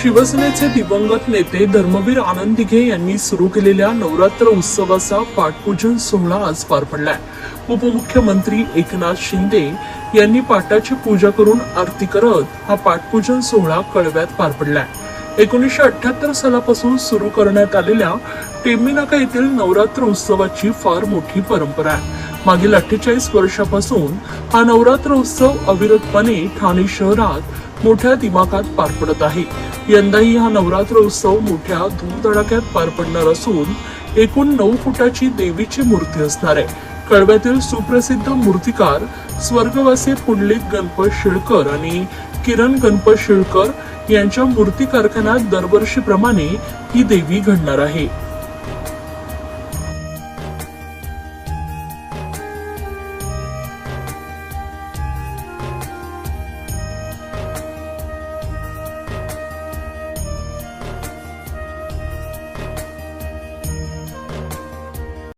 शिवसेनेचे दिवंगत नेते धर्मवीर आनंद दिघे यांनी सुरू केलेल्या नवरात्र उत्सवाचा पाठपूजन सोहळा आज पार पडलाय. उपमुख्यमंत्री एकनाथ शिंदे यांनी पाटाची पूजा करून आरती करत हा पाठपूजन सोहळा कळव्यात पार पडलाय. एकोणीसशे अठ्याहत्तर सालापासून सुरू करण्यात आलेल्या टेंबिनाका येथील नवरात्र उत्सवाची फार मोठी परंपरा आहे. मागील अठ्ठेचाळीस वर्षापासून हा नवरात्र उत्सव अविरतपणे ठाणे शहरात मोठ्या दिमाखात पार पडत आहे. यंदाही हा नवरात्र उत्सव मोठ्या धूमधडाक्यात पार पडणार असून एकूण नऊ फुटाची देवीची मूर्ती असणार आहे. कळव्यातील सुप्रसिद्ध मूर्तिकार स्वर्गवासी पुंडलिक गणपत शिळकर आणि किरण गणपत शिळकर यांच्या मूर्ती कारखान्यात दरवर्षीप्रमाणे ही देवी घडणार आहे.